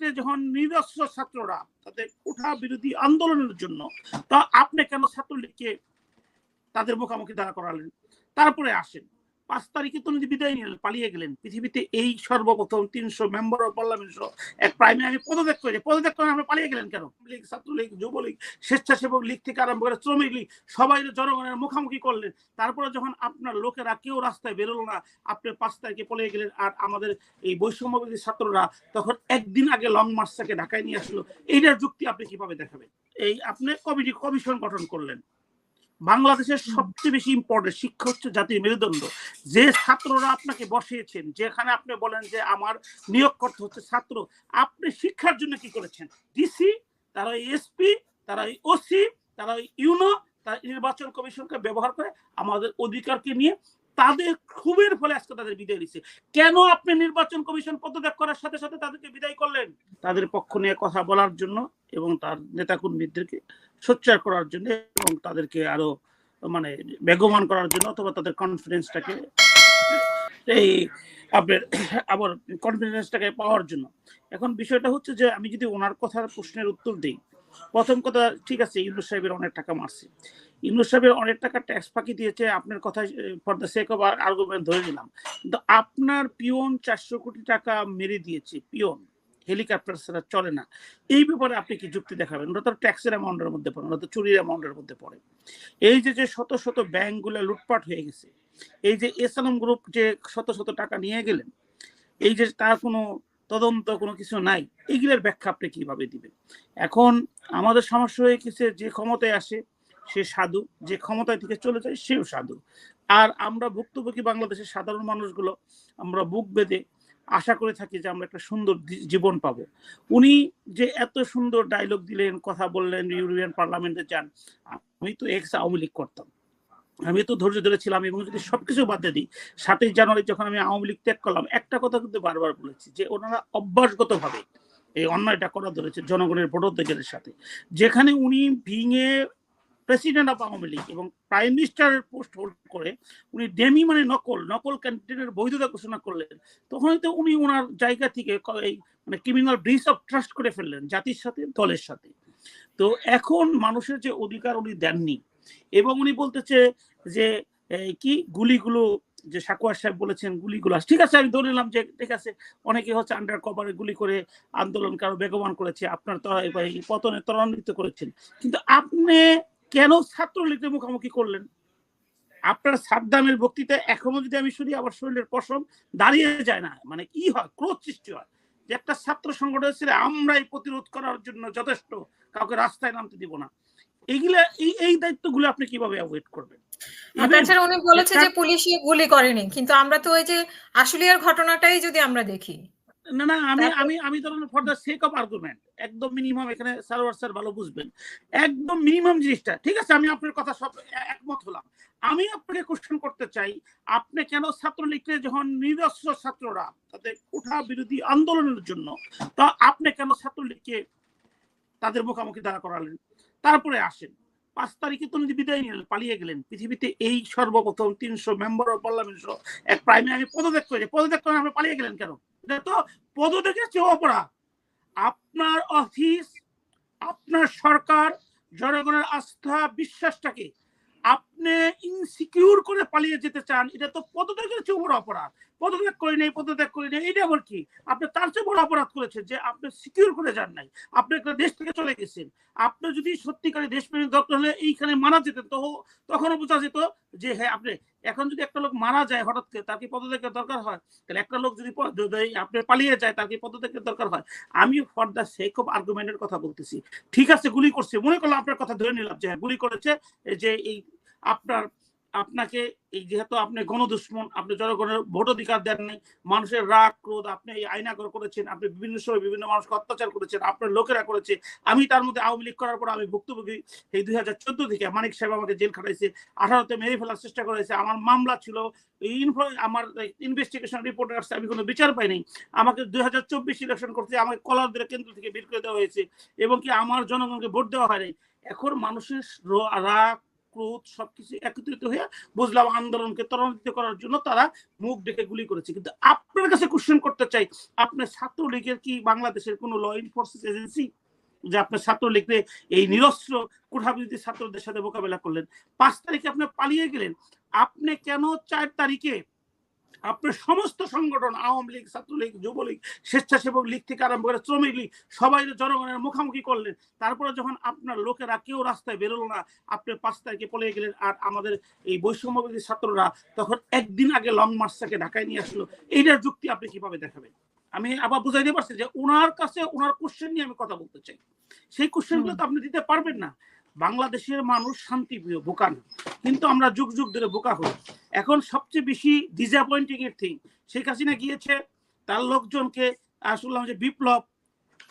ছাত্রলীগকে যখন নিরস্ত্র ছাত্ররা তাদের উঠা বিরোধী আন্দোলনের জন্য, তা আপনি কেন ছাত্রলীগকে তাদের মুখামুখি দাঁড়া করালেন? তারপরে আসেন। পাঁচ তারিখে তো উনি বিদায় নিলেন পালিয়ে গেলেন। পৃথিবীতে এই সর্বপ্রথম তিনশো মেম্বার অফ পার্লামেন্ট এক প্রাইমে আমি পদত্যাগ করি পদত্যাগ করে আপনি পালিয়ে গেলেন কেন? লীগ, ছাত্রলীগ, যুবলীগ, স্বেচ্ছাসেবক লীগ থেকে আরম্ভ করে শ্রমিক লীগ, সবাই জনগণের মুখোমুখি করলেন। তারপরে যখন আপনার লোকেরা কেউ রাস্তায় বেরোলো না, আপনি পাঁচ তারিখে পালিয়ে গেলেন আর আমাদের এই বৈষম্যবাদী ছাত্ররা তখন একদিন আগে লং মার্চটাকে ঢাকায় নিয়ে আসলো। এইটার যুক্তি আপনি কীভাবে দেখাবেন? এই আপনি কমিটি কমিশন গঠন করলেন। বাংলাদেশের সবচেয়ে বেশি ইম্পর্টেন্ট শিক্ষা হচ্ছে জাতির মেরুদণ্ড। যে ছাত্ররা আপনাকে বসিয়েছেন, যেখানে আপনি বলেন যে আমার নিয়োগকর্তা হচ্ছে ছাত্র, আপনি শিক্ষার জন্য কি করেছেন? ডিসি তারা এসপি তারা ওসি তারা ইউনো তারা নির্বাচন কমিশনকে ব্যবহার করে আমাদের অধিকারকে নিয়ে তাদের ক্ষোভের ফলে আজকে তাদের বিদায় দিচ্ছে কেন আপনি নির্বাচন কমিশন পদত্যাগ করার সাথে সাথে তাদেরকে বিদায় করলেন? তাদের পক্ষ নিয়ে কথা বলার জন্য এবং তার নেতাকর্মীদেরকে সোচ্চার করার জন্য এবং তাদেরকে আরও মানে বেগমান করার জন্য অথবা তাদের কনফিডেন্সটাকে এই আপনার আবার কনফিডেন্সটাকে পাওয়ার জন্য। এখন বিষয়টা হচ্ছে যে আমি যদি ওনার কথার প্রশ্নের উত্তর দিই, প্রথম কথা ঠিক আছে, ইউনুস সাহেবের অনেক টাকা মারছে। ইউনুস সাহেবের অনেক টাকা ট্যাক্স ফাঁকি দিয়েছে, আপনার কথা for the sake of argument ধরে নিলাম। কিন্তু আপনার পিওন চারশো কোটি টাকা মেরে দিয়েছে পিওন হেলিকপ্টার ছাড়া চলে না। এই ব্যাপারে আপনি কি যুক্তি দেখাবেন? ওটা তো ট্যাক্সের অ্যামাউন্টের মধ্যে পড়ে ওটা তো চুরির অ্যামাউন্টের মধ্যে পড়ে। এই যে যে শত শত ব্যাংকগুলো লুটপাট হয়ে গেছে, এই যে এসালাম গ্রুপ যে শত শত টাকা নিয়ে গেলেন, এই যে তার কোনো তদন্ত কোনো কিছু নাই এইগুলোর ব্যাখ্যা আপনি কীভাবে দিবেন? এখন আমাদের সমস্যা হয়ে গেছে যে ক্ষমতায় আসে সে সাধু, যে ক্ষমতায় থেকে চলে যায় সেও সাধু। আর আমরা ভুক্তভোগী বাংলাদেশের সাধারণ মানুষগুলো, আমরা বুক বেঁধে আশা করে থাকি যে আমরা একটা সুন্দর জীবন পাবো। উনি যে এত সুন্দর ডায়লগ দিলেন, কথা বললেন, ইউরোপিয়ান পার্লামেন্টে যান, আমি তো এক্স আওয়ামী লীগ করতাম। আমি তো ধৈর্য ধরেছিলাম এবং যদি সবকিছু বাদ দিই, সাতই জানুয়ারি যখন আমি আওয়ামী লীগ ত্যাগ করলাম, একটা কথা কিন্তু বারবার বলেছি যে ওনারা অভ্যাসগত ভাবে এই অন্যায়টা করা ধরেছে জনগণের ভোটাধিকারের সাথে। যেখানে উনি ভিঙে প্রেসিডেন্ট অফ আওয়ামী লীগ এবং প্রাইম মিনিস্টারের পোস্ট হোল্ড করে উনি ডেমি মানে নকল নকল ক্যান্ডিডেটের বৈধতা ঘোষণা করলেন। তখন তো উনি ওনার জায়গা থেকে এই মানে ক্রিমিনাল ব্রিজ অফ ট্রাস্ট করে ফেললেন জাতির সাথে, দলের সাথে। তো এখন মানুষের যে অধিকার উনি দেননি এবং উনি বলতেছে যে কি গুলিগুলো যে সাকুয়ার সাহেব বলেছেন গুলিগুলো ঠিক আছে, আমি ধরে নিলাম যে, ঠিক আছে, অনেকে হচ্ছে আন্ডার কভারে গুলি করে আন্দোলন কারও বেগবান করেছে। আপনার পতনে ত্বরান্বিত করেছেন। কিন্তু আপনি কেন ছাত্রলীগের মুখোমুখি করলেন? আপনার সাদ্দামের বক্তৃতা এখনও যদি আমি শুনি আমার শরীরের পশম দাঁড়িয়ে যায় না। মানে কি হয়? ক্রোধ সৃষ্টি হয়। যে একটা ছাত্র সংগঠন ছিল আমরাই প্রতিরোধ করার জন্য যথেষ্ট কাউকে রাস্তায় নামতে দিব না। এইগুলা এই এই দায়িত্বগুলো আপনি কীভাবে অ্যাভয়েড করবেন? তাছাড়া উনি বলেছে যে পুলিশ গুলি করেনি। কিন্তু আমরা তো ওই যে আশুলিয়ার ঘটনাটাই যদি আমরা দেখি না না আমি আমি আমি ধরুন for the sake of argument একদম মিনিমাম এখানে সার্ভার স্যার ভালো বুঝবেন একদম মিনিমাম জিনিসটা ঠিক আছে আমি আপনার কথা সব একমত হলাম। আমি আপনাকে কোশ্চেন করতে চাই আপনি কেন ছাত্রলীগকে যখন নিরস্ত্র ছাত্ররা তাদের কোঠা বিরোধী আন্দোলনের জন্য তা আপনি কেন ছাত্র ছাত্রলীগকে তাদের মুখোমুখি দাঁড়া করালেন? তারপরে আসেন পাঁচ তারিখে তো বিদায় নিলেন পালিয়ে গেলেন পৃথিবীতে এই সর্বপ্রথম তিনশো মেম্বার অফ পার্লামেন্ট এক প্রাইমে আমি পদত্যাগ করি পদত্যাগ করে আপনি পালিয়ে গেলেন কেন? এটা তো পদত্যাগের চেয়ে অপরাধ। আপনার অফিস আপনার সরকার জনগণের আস্থা বিশ্বাসটাকে আপনি ইনসিকিউর করে পালিয়ে যেতে চান, এটা তো পদত্যাগের চেয়ে বড় অপরাধ। পদত্যাগ করে নেই, পদত্যাগ করে নেই, এটা আবার কি? আপনি তার চেয়ে বড় অপরাধ করেছেন যে আপনি সিকিউর করে যান নাই। আপনি একটা দেশ থেকে চলে গেছেন। আপনি যদি সত্যিকারে দেশপ্রেমিক দরকার হলে এইখানে মারা যেতেন, তো তখনও বোঝা যেত যে হ্যাঁ আপনি এখন যদি একটা লোক মারা যায় হঠাৎ করে, তার কি পদত্যাগের দরকার হয়? তাহলে একটা লোক যদি আপনি পালিয়ে যায়, তার কি পদত্যাগের দরকার হয়? আমি ফর দ্য সেক অফ আর্গুমেন্টের কথা বলতেছি। ঠিক আছে, গুলি করছে। মনে করলাম আপনার কথা ধরে নিলাম যে হ্যাঁ গুলি করেছে যে এই আপনার, আপনাকে এই যেহেতু আপনি গণদুশ্মন, আপনি জনগণের ভোট অধিকার দেন নাই, মানুষের রাগ, ক্রোধ আপনি এই আইনাগর করেছেন, আপনি বিভিন্ন সময় বিভিন্ন মানুষকে অত্যাচার করেছেন, আপনার লোকেরা করেছে, আমি তার মধ্যে আওয়ামী লীগ করার পর আমি ভুক্তভোগী। এই দুই হাজার চোদ্দ থেকে মানিক সাহেব আমাকে জেল খাটাইছে, আঠারোতে মেরে ফেলার চেষ্টা করেছে আমার মামলা ছিল আমার ইনভেস্টিগেশন রিপোর্ট আসছে, আমি কোনো বিচার পাইনি আমাকে দুই হাজার চব্বিশ ইলেকশন করতে আমাকে কলার দিলে কেন্দ্র থেকে বের করে দেওয়া হয়েছে, এবং কি আমার জনগণকে ভোট দেওয়া হয়নি এখন মানুষের রাগ ক্রোধ সবকিছু একত্রিত হয়ে বুঝলাম আন্দোলনকে ত্বরান্বিত করার জন্য তারা মুখ ডেকে গুলি করেছে। কিন্তু আপনার কাছে কোশ্চেন করতে চাই আপনার ছাত্রলীগের কি বাংলাদেশের কোনো ল এনফোর্সমেন্ট এজেন্সি যে আপনার ছাত্রলীগকে এই নিরস্ত্র কোঠাবিরোধী ছাত্রদের সাথে মোকাবেলা করলেন। পাঁচ তারিখে আপনি পালিয়ে গেলেন। আপনি কেন চার তারিখে আপনার সমস্ত সংগঠন, আওয়ামী লীগ, ছাত্রলীগ, যুবলীগ, স্বেচ্ছাসেবক লীগ থেকে আরম্ভ করে শ্রমিক লীগ, সবাই জনগণের মুখোমুখি করলেন। তারপরে যখন আপনার লোকেরা কেউ রাস্তায় বেরোলো না, আপনি পাঁচ তারিখে পলে গেলেন আর আমাদের এই বৈষম্যবাদী ছাত্ররা তখন একদিন আগে লং মার্চটাকে ঢাকায় নিয়ে আসলো। এইটার যুক্তি আপনি কীভাবে দেখাবেন? আমি আবার বুঝাইতে পারছি যে ওনার কাছে ওনার কোশ্চেন নিয়ে আমি কথা বলতে চাই। সেই কোশ্চেনগুলো তো আপনি দিতে পারবেন না। বাংলাদেশের মানুষ শান্তিপ্রিয়, বোকা না। কিন্তু আমরা যুগ যুগ ধরে বোকা হই। এখন সবচেয়ে বেশি ডিসঅ্যাপয়েন্টিং এর থিং শেখ হাসিনা গিয়েছে তার লোকজনকে আহ, শুনলাম যে বিপ্লব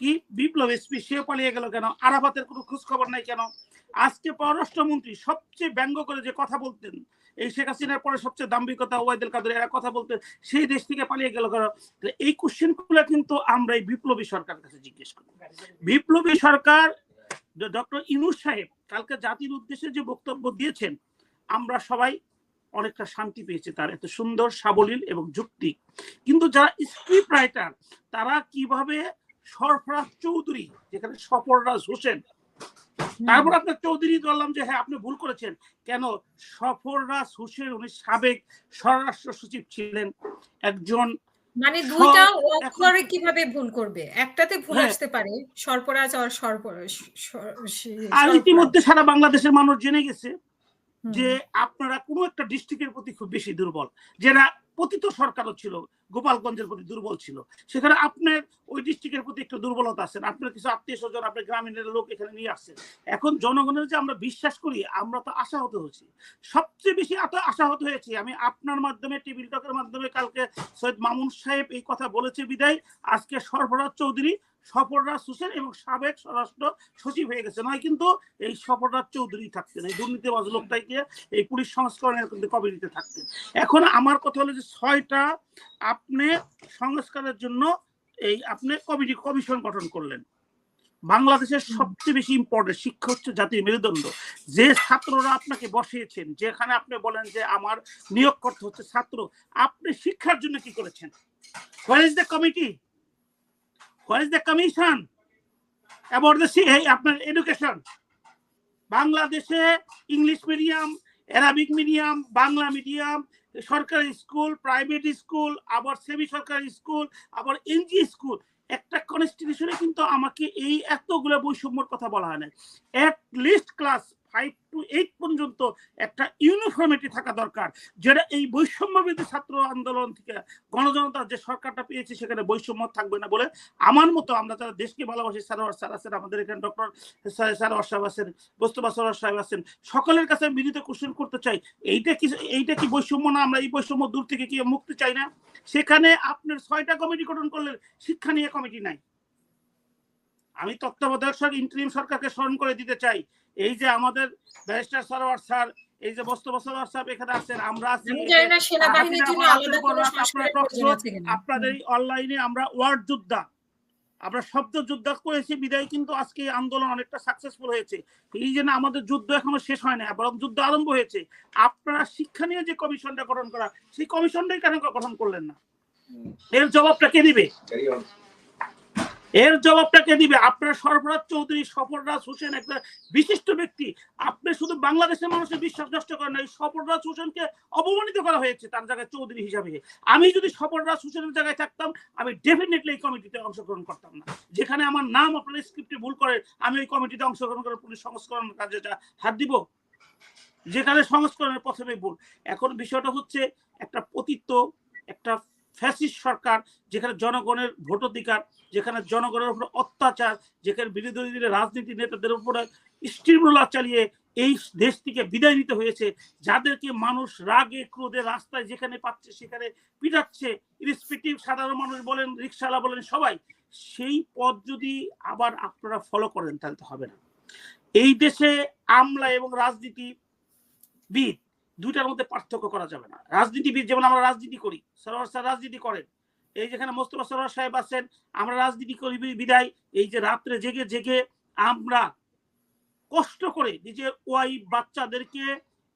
কি বিপ্লব এসপি সেও পালিয়ে গেল কেন? আরাফাতের কোনো খোঁজ খবর নাই কেন? আজকে পররাষ্ট্রমন্ত্রী সবচেয়ে ব্যঙ্গ করে যে কথা বলতেন এই শেখ হাসিনার পরে সবচেয়ে দাম্ভিকতা ওয়াইদুল কাদের এরা কথা বলতেন সেই দেশ থেকে পালিয়ে গেল কেন? এই কোশ্চেনগুলো কিন্তু আমরা এই বিপ্লবী সরকারের কাছে জিজ্ঞেস করি। বিপ্লবী সরকার ডক্টর ইনুস সাহেব কালকে জাতির উদ্দেশ্যে যে বক্তব্য দিয়েছেন আমরা সবাই অনেকটা শান্তি পেয়েছি তার। এত সুন্দর সাবলীল এবং যুক্তি। কিন্তু যারা স্ক্রিপ্ট রাইটার তারা কীভাবে সরফরাজ চৌধুরী যেখানে সফররাজ হোসেন তারপর আপনার চৌধুরী বললাম যে হ্যাঁ আপনি ভুল করেছেন। কেন? সফররাজ হোসেন উনি সাবেক স্বরাষ্ট্র সচিব ছিলেন। একজন মানে দুইটা অক্ষরে কীভাবে ভুল করবে? একটাতে ভুল হ্যাঁ। আসতে পারে সর্পরাজ আর সর্পরাজ আর ইতিমধ্যে সারা বাংলাদেশের মানুষ জেনে গেছে। যে আপনারা কোনো একটা ডিস্ট্রিক্টের প্রতি খুব বেশি দুর্বল। যেটা পতিত সরকারও ছিল। গোপালগঞ্জের প্রতি দুর্বল ছিল। সেখানে আপনার ওই ডিস্ট্রিক্টের প্রতি একটু দুর্বলতা আছেন আপনার কিছু আত্মীয় স্বজন, আপনার গ্রামীণের লোক এখানে নিয়ে আসছেন এখন জনগণের যে আমরা বিশ্বাস করি, আমরা তো আশাহত হয়েছি। সবচেয়ে বেশি এত আশাহত হয়েছি, আমি আপনার মাধ্যমে টিভি টকের মাধ্যমে কালকে সৈয়দ মামুন সাহেব এই কথা বলেছে বিদায়। আজকে সরফরাজ চৌধুরী, সফররাজ হোসেন এবং সাবেক স্বরাষ্ট্র সচিব হয়ে গেছে। নয় কিন্তু এই সফররাজ চৌধুরী থাকতেন, এই দুর্নীতিবাজ লোকটাকে, এই পুলিশ সংস্করণের কিন্তু কমিটিতে থাকতেন। এখন আমার কথা হলো যে ছয়টা আপনি সংস্কারের জন্য এই আপনি কমিটি কমিশন গঠন করলেন। বাংলাদেশের সবচেয়ে বেশি ইম্পর্টেন্ট শিক্ষা হচ্ছে জাতির মেরুদণ্ড। যে ছাত্ররা আপনাকে বসিয়েছেন যেখানে আপনি বলেন যে আমার নিয়োগ করতে হচ্ছে ছাত্র আপনি শিক্ষার জন্য কি করেছেন? Where is the committee where is the commission about the আপনার এডুকেশন বাংলাদেশে English medium Arabic medium Bangla medium সরকারি স্কুল, প্রাইভেট স্কুল, আবার সেমি সরকারি স্কুল, আবার এনজি স্কুল। একটা কনস্টিটিউশনে কিন্তু আমাকে এই এতগুলো বৈষম্যর কথা বলা হয় না at least class five to eight পর্যন্ত একটা ইউনিফর্মিটি থাকা দরকার, যেটা এই বৈষম্যবিধি ছাত্র আন্দোলন থেকে গণজনতা যে সরকারটা পেয়েছে সেখানে বৈষম্য থাকবে না বলে আমার মতো আমরা যারা দেশকে ভালোবাসি সারোয়ার স্যার আছেন, আমাদের এখানে ডক্টর সারোয়ার সাহেব আছেন সরোয়ার সাহেব আছেন, সকলের কাছে মিলিত কোশ্চেন করতে চাই, এইটা কি এইটা কি বৈষম্য না আমরা এই বৈষম্য দূর থেকে কি মুক্তি চাই না? সেখানে আপনার ছয়টা কমিটি গঠন করলেন, শিক্ষা নিয়ে কমিটি নাই। আমি তত্ত্বাবধায়ক সরকার ইন্টারিম সরকারকে স্মরণ করে দিতে চাই। এই যে আমাদের ব্যারিস্টার সরোয়ার স্যার এই যে বস্তু সরোয়ার সাহেব এখানে আছেন আমরা আছি। আপনাদের অনলাইনে আমরা ওয়ার্ড যোদ্ধা। আমরা শব্দ যোদ্ধা করেছি বিদায় কিন্তু আজকে আন্দোলন অনেকটা সাকসেসফুল হয়েছে। এই জন্য আমাদের যুদ্ধ এখনও শেষ হয় না বরং যুদ্ধ আরম্ভ হয়েছে। আপনারা শিক্ষা নিয়ে যে কমিশনটা গঠন করা সেই কমিশনটাই কেন গঠন করলেন না? এর জবাবটা কে দিবে? এর জবাবটা কে দিবে? আপনার সরফরাজ চৌধুরী সফররাজ হোসেন একটা বিশিষ্ট ব্যক্তি। আপনি শুধু বাংলাদেশের মানুষের বিশ্বাস নষ্ট করেন না, এই সফররাজ হোসেনকে অপমানিত করা হয়েছে তার জায়গায় চৌধুরী হিসাবে। আমি যদি সফররাজ হোসেনের জায়গায় থাকতাম, আমি ডেফিনেটলি এই কমিটিতে অংশগ্রহণ করতাম না। যেখানে আমার নাম আপনার স্ক্রিপ্টে ভুল করে, আমি ওই কমিটিতে অংশগ্রহণ করে পুলিশ সংস্করণ কাজেটা হাত দিব। যেখানে সংস্করণের প্রথমে ভুল। এখন বিষয়টা হচ্ছে একটা পতিত, একটা ফ্যাসিস্ট সরকার, যেখানে জনগণের ভোটাধিকার, যেখানে জনগণের উপর অত্যাচার, যেখানে বিরোধী রাজনীতি নেতাদের উপরে স্টিমুলা চালিয়ে এই দেশ থেকে বিদায় নিতে হয়েছে, যাদেরকে মানুষ রাগে, ক্রোধে রাস্তায় যেখানে পাচ্ছে সেখানে পিটাচ্ছে ইরেসপেক্টিভ সাধারণ মানুষ বলেন, রিক্সাওয়ালা বলেন, সবাই, সেই পথ যদি আবার আপনারা ফলো করেন তাহলে তো হবে না। এই দেশে আমলা এবং রাজনীতিবিদ দুইটার মধ্যে পার্থক্য করা যাবে না। রাজনীতিবিদ, যেমন আমরা রাজনীতি করি, সরোয়ার স্যার রাজনীতি করেন। এই যেখানে মোস্তফা সরোয়ার সাহেব আছেন, আমরা রাজনীতি করি বিদায়, এই যে রাত্রে জেগে জেগে আমরা কষ্ট করে নিজের ওয়াইফ বাচ্চাদেরকে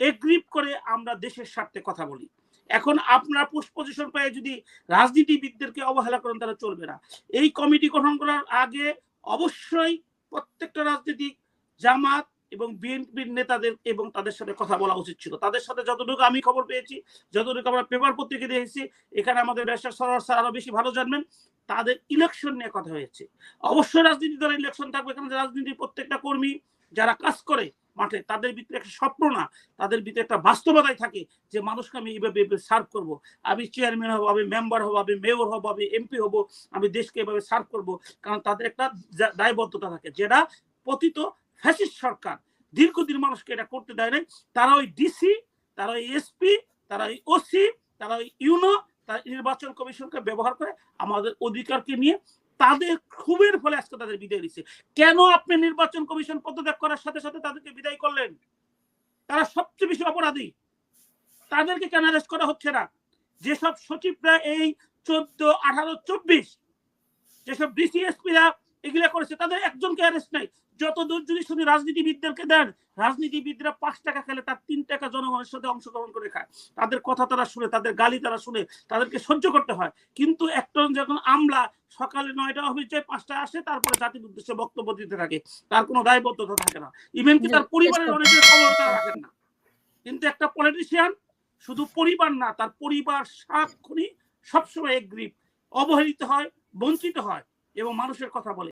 এগ্রিপ করে আমরা দেশের স্বার্থে কথা বলি। এখন আপনার পোস্ট পজিশন পেয়ে যদি রাজনীতিবিদদেরকে অবহেলা করেন, তাহলে চলবে না। এই কমিটি গঠন করার আগে অবশ্যই প্রত্যেকটা রাজনীতিক জামাত এবং বিএনপির নেতাদের এবং তাদের সাথে কথা বলা উচিত ছিল। তাদের সাথে যতটুকু আমি খবর পেয়েছি, যতটুকু আমরা পেপার পত্রিকা দেখেছি, এখানে আমাদের ব্যবসা সরার স্যার আরও বেশি ভালো জানবেন, তাদের ইলেকশন নিয়ে কথা হয়েছে। অবশ্যই রাজনীতি দলের ইলেকশন থাকবে এখানে রাজনীতির প্রত্যেকটা কর্মী যারা কাজ করে মাঠে, তাদের ভিতরে একটা স্বপ্ন না, তাদের ভিতরে একটা বাস্তবতাই থাকে যে মানুষকে আমি এইভাবে সার্ভ করব। আমি চেয়ারম্যান হব, আমি মেম্বার হব, আমি মেয়র হব, আমি এমপি হব, আমি দেশকে এভাবে সার্ভ করব, কারণ তাদের একটা দায়বদ্ধতা থাকে, যেটা পতিত ফ্যাসিস্ট সরকার। দীর্ঘদিন মানুষকে এটা করতে দেয় নাই। তারা ওই ডিসি তারা ওই এসপি তারা ওই ওসি তারা ওই ইউনো, তারা নির্বাচন কমিশনকে ব্যবহার করে আমাদের অধিকারকে নিয়ে তাদের ক্ষোভের ফলে আজকে তাদের বিদায় দিচ্ছে কেন আপনি নির্বাচন কমিশন পদত্যাগ করার সাথে সাথে তাদেরকে বিদায় করলেন? তারা সবচেয়ে বেশি অপরাধী। তাদেরকে কেন অ্যারেস্ট করা হচ্ছে না? যেসব সচিবরা এই চোদ্দ, আঠারো, চব্বিশ, যেসব ডিসি ডিসিএসপিরা এগুলা করেছে তাদের একজনকে অ্যারেস্ট নাই। যত দূর যদি শুধু রাজনীতিবিদদেরকে দেন রাজনীতিবিদরা পাঁচ টাকা খেলে তার তিন টাকা জনগণের সাথে অংশগ্রহণ করে খায়। তাদের কথা তারা শুনে তাদের গালি তারা শুনে তাদেরকে সহ্য করতে হয়। কিন্তু একজন যখন আমলা সকালে নয়টা অফিস যায় পাঁচটা আসে তারপরে জাতির উদ্দেশ্যে বক্তব্য দিতে থাকে। তার কোনো দায়বদ্ধতা থাকে না। ইভেন কি তার পরিবারের অনেকের খবর তারা রাখেন না। কিন্তু একটা পলিটিশিয়ান শুধু পরিবার না তার পরিবার সাক্ষণই সবসময় এগ্রিপ অবহেলিত হয় বঞ্চিত হয় এবং মানুষের কথা বলে।